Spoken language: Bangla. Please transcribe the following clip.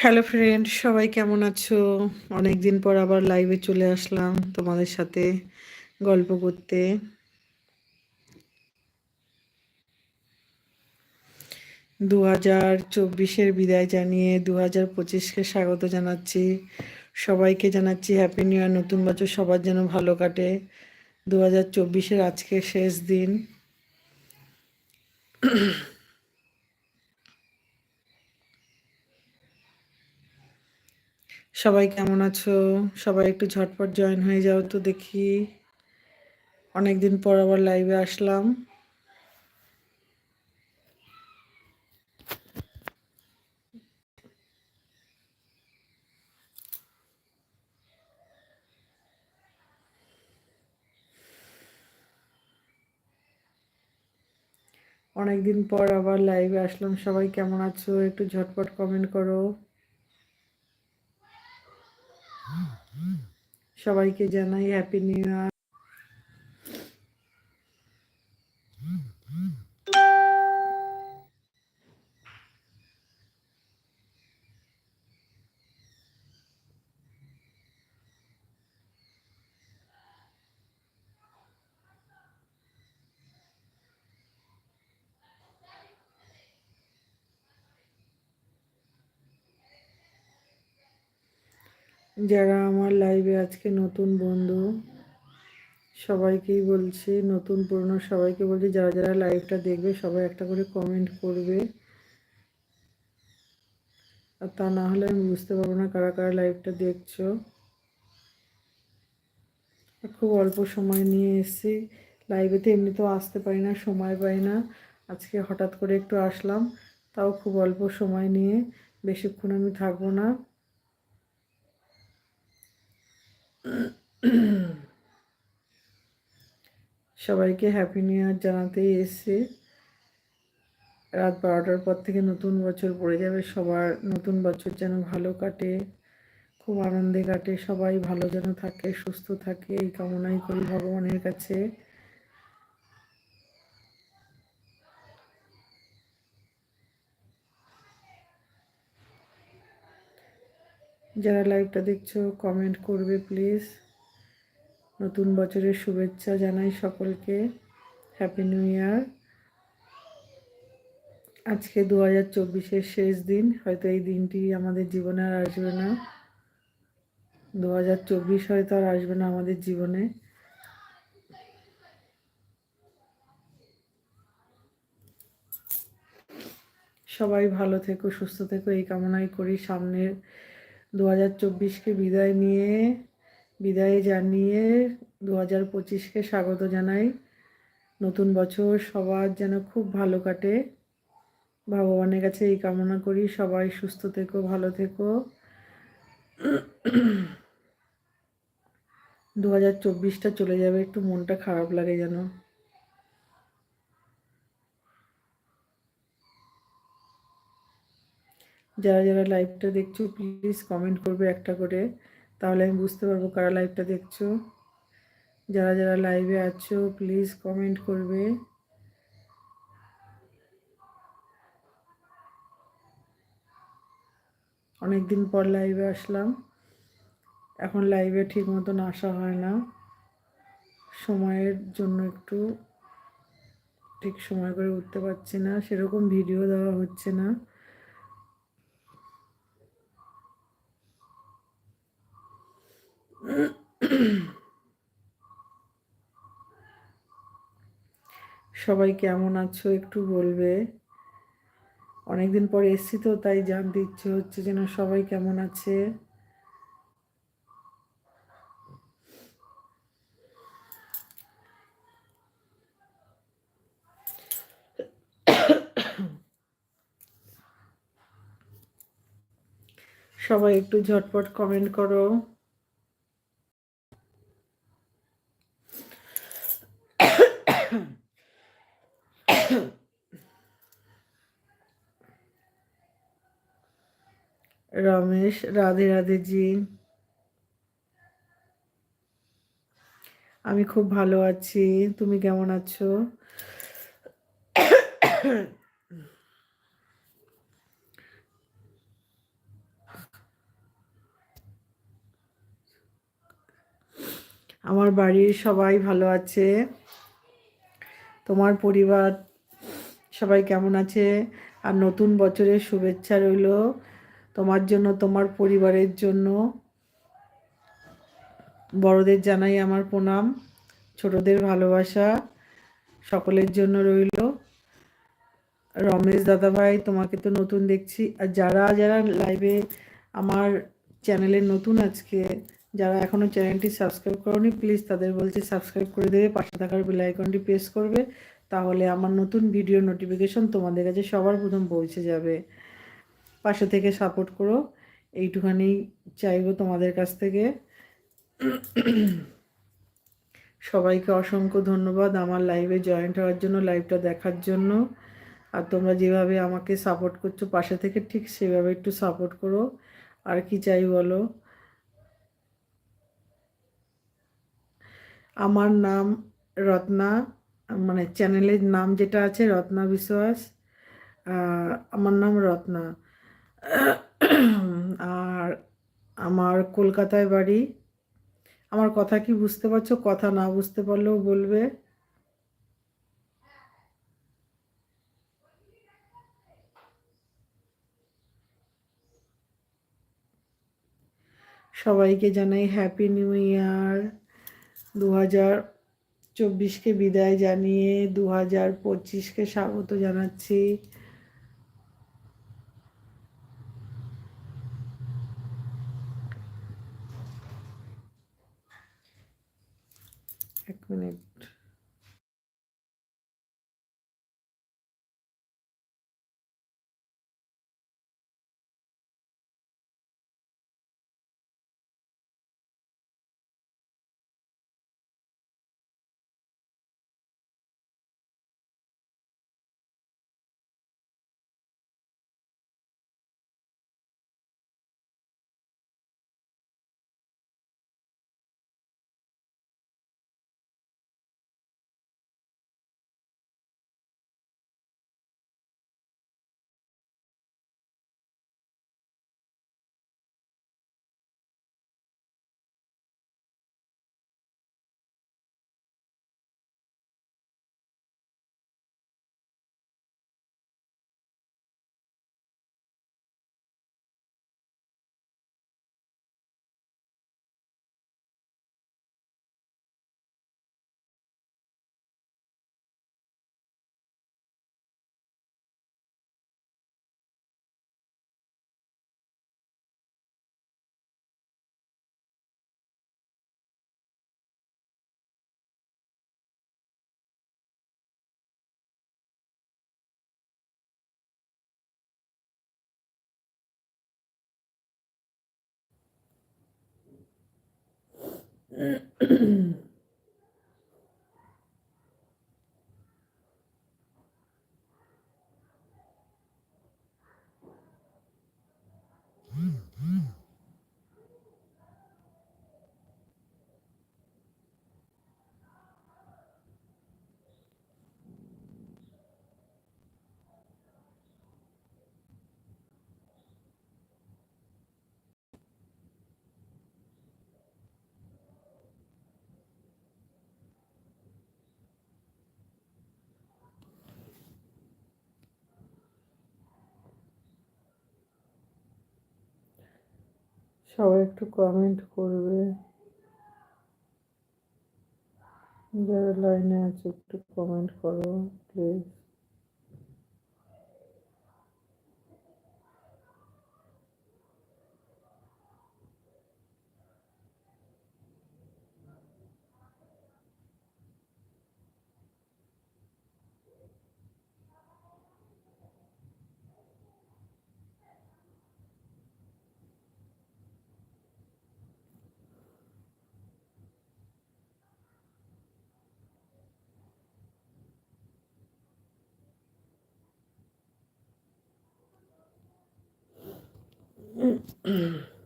হ্যালো ফ্রেন্ড সবাই কেমন আছো? অনেক দিন পর আবার লাইভে চলে আসলাম তোমাদের সাথে গল্প করতে। দু হাজার চব্বিশের বিদায় জানিয়ে দু হাজার পঁচিশকে স্বাগত জানাচ্ছি। সবাইকে জানাচ্ছি হ্যাপি নিউ ইয়ার নতুন বছর সবার যেন ভালো কাটে। দু হাজার চব্বিশের আজকে শেষ দিন। সবাই কেমন আছো? সবাই একটু ঝটপট জয়েন হয়ে যাও তো দেখি। অনেকদিন পর আবার লাইভে আসলাম। অনেকদিন পর আবার লাইভে আসলাম। সবাই কেমন আছো? একটু ঝটপট কমেন্ট করো। সবাইকে জানাই হ্যাপি নিউ ইয়ার যারা আমার লাইভে আজকে নতুন বন্ধু, সবাইকেই বলছি, নতুন পুরনো সবাইকে বলছি, যারা যারা লাইভটা দেখবে, সবাই একটা করে কমেন্ট করবে। আর তা না হলে আমি বুঝতে পারব না কারা কারা লাইভটা দেখছ। খুব অল্প সময় নিয়ে এসেছি। লাইভেতে এমনিতেও আসতে পারি না, সময় পাই না। আজকে হঠাৎ করে একটু আসলাম, তাও খুব অল্প সময় নিয়ে। বেশিক্ষণ আমি থাকব না। সবাইকে হ্যাপি নিউ ইয়ার জানাতেই এসছে। রাত বারোটার পর থেকে নতুন বছর পড়ে যাবে। সবার নতুন বছর যেন ভালো কাটে, খুব আনন্দে কাটে। সবাই ভালো যেন থাকে, সুস্থ থাকে, এই কামনাই করি ভগবানের কাছে। যারা লাইভটা দেখছ কমেন্ট করবে প্লিজ নতুন বছরের শুভেচ্ছা জানাই সকলকে। হ্যাপি নিউ ইয়ার আজকে দু হাজার চব্বিশের শেষ দিন, হয়তো এই দিনটি আমাদের জীবনে আর আসবে না। দু হাজার চব্বিশ হয়তো আর আসবে না আমাদের জীবনে। সবাই ভালো থেকো, সুস্থ থেকো, এই কামনাই করি। সামনের দু হাজার চব্বিশকে বিদায় নিয়ে, বিদায় জানিয়ে দু হাজার পঁচিশকে স্বাগত জানাই। নতুন বছর সবার যেন খুব ভালো কাটে। ভগবানের কাছে এই কামনা করি, সবাই সুস্থ থেকো, ভালো থেকো। দু হাজার চব্বিশটা চলে যাবে, একটু মনটা খারাপ লাগে যেন। যারা যারা লাইভটা দেখছ প্লিজ কমেন্ট করবে একটা করে। তাহলে আমি বুঝতে পারব কারা লাইভটা দেখছ। যারা যারা লাইভে আছো প্লিজ কমেন্ট করবে। অনেক দিন পর লাইভে আসলাম। এখন লাইভে ঠিক মতন আসা হয় না। সময়ের জন্য একটু ঠিক সময় করে উঠতে পারছি না। সেরকম ভিডিও দেওয়া হচ্ছে না। সবাই কেমন আছো একটু বলবে? অনেকদিন পর এসছি তো, তাই জানতে ইচ্ছে হচ্ছে যেন সবাই কেমন আছে? সবাই একটু ঝটপট কমেন্ট করো। রমেশ, রাধে রাধে জি আমি খুব ভালো আছি। তুমি কেমন আছো? আমার বাড়ির সবাই ভালো আছে। তোমার পরিবার সবাই কেমন আছে? আর নতুন বছরের শুভেচ্ছা রইল। তোমার জন্য, তোমার পরিবারের জন্য। বড়দের জানাই আমার প্রণাম। ছোটদের ভালোবাসা সকলের জন্য রইল। রমেশ দাদাভাই, তোমাকে তো নতুন দেখছি। আর যারা যারা লাইভে আমার চ্যানেলে নতুন আজকে, যারা এখনও চ্যানেলটি সাবস্ক্রাইব করনি প্লিজ তাদের বলছি সাবস্ক্রাইব করে দেবে। পাশে থাকার বেল আইকনটি প্রেস করবে। তাহলে আমার নতুন ভিডিও নোটিফিকেশন তোমাদের কাছে সবার প্রথম পৌঁছে যাবে। পাশে থেকে সাপোর্ট করো। এইটুখানি চাইব তোমাদের কাছ থেকে। সবাইকে অসংখ্য ধন্যবাদ আমার লাইভে জয়েন্ট হওয়ার জন্য লাইভটা দেখার জন্য। আর তোমরা যেভাবে আমাকে সাপোর্ট করছ, পাশে থেকে ঠিক সেভাবে একটু সাপোর্ট করো। আর কি চাই বলো? আমার নাম রত্না মানে চ্যানেলের নাম যেটা আছে রত্না বিশ্বাস আমার নাম রত্না। আর আমার কলকাতায় বাড়ি, আমার কথা কি বুঝতে পারছ? কথা না বুঝতে পারলেও বলবে। সবাইকে জানাই হ্যাপি নিউ ইয়ার দু হাজার চব্বিশকে বিদায় জানিয়ে দু হাজার পঁচিশকে স্বাগত জানাচ্ছি। এক মিনিট। 嗯。সবাই একটু কমেন্ট করবে। যারা লাইনে আছে একটু কমেন্ট করো প্লিজ 嗯。嗯